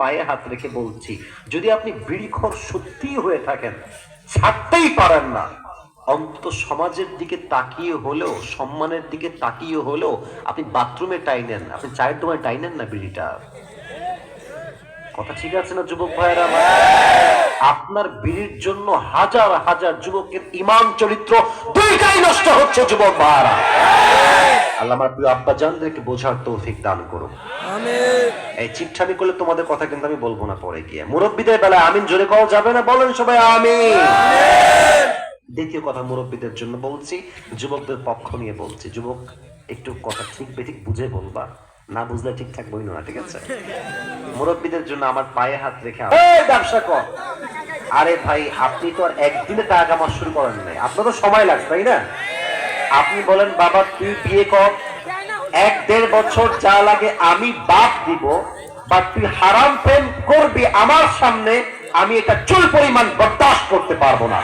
পায়ে হাত রেখে বলছি, যদি আপনি বিড়িখর সত্যি হয়ে থাকেন, ছাড়তেই পারেন না। অন্তত সমাজের দিকে তাকিয়ে হলেও, সম্মানের দিকে তাকিয়ে হলেও আপনি বাথরুমে টাইনেন আপনি চায়ের দোকানে টাইনেন না বিড়িটা? কথা ঠিক আছে না, যুবক ভাইয়েরা? আপনার বিড়ির জন্য হাজার হাজার যুবকের ইমান চরিত্র দুইটাই নষ্ট হচ্ছে, যুবক ভাইয়েরা। আল্লাহ আমার প্রিয় আব্বা জানদেরকে বোঝার তৌফিক দান করুন। এই চিপঠামি করলে তোমাদের কথা কিন্তু আমি বলব না পরে গিয়ে। মুরব্বীদের বেলায় আমিন জোরে কওয়া যাবে না? বলেন সবাই আমিন। দ্বিতীয় কথা মুরব্বীদের জন্য বলছি, যুবকদের পক্ষ নিয়ে বলছি। যুবক, একটু কথা ঠিক বেঠিক বুঝে বলবা। না বুঝলে ঠিকঠাক বইল না, ঠিক আছে? মুরব্বীদের জন্য আমার পায়ে হাত রেখে ব্যবসা কর। আরে ভাই, আপনি তো আর একদিনে টাকা কামা শুরু করেন নাই। আপনার তো সময় লাগবে তাই না? আপনি বলেন, বাবা, তুই বিয়ে কর। এক দেড় বছর যা লাগে আমি বাদ দিব বা তুই হারাম প্রেম করবি আমার সামনে, আমি এটা চুল পরিমাণ বরদাস্ত করতে পারব না।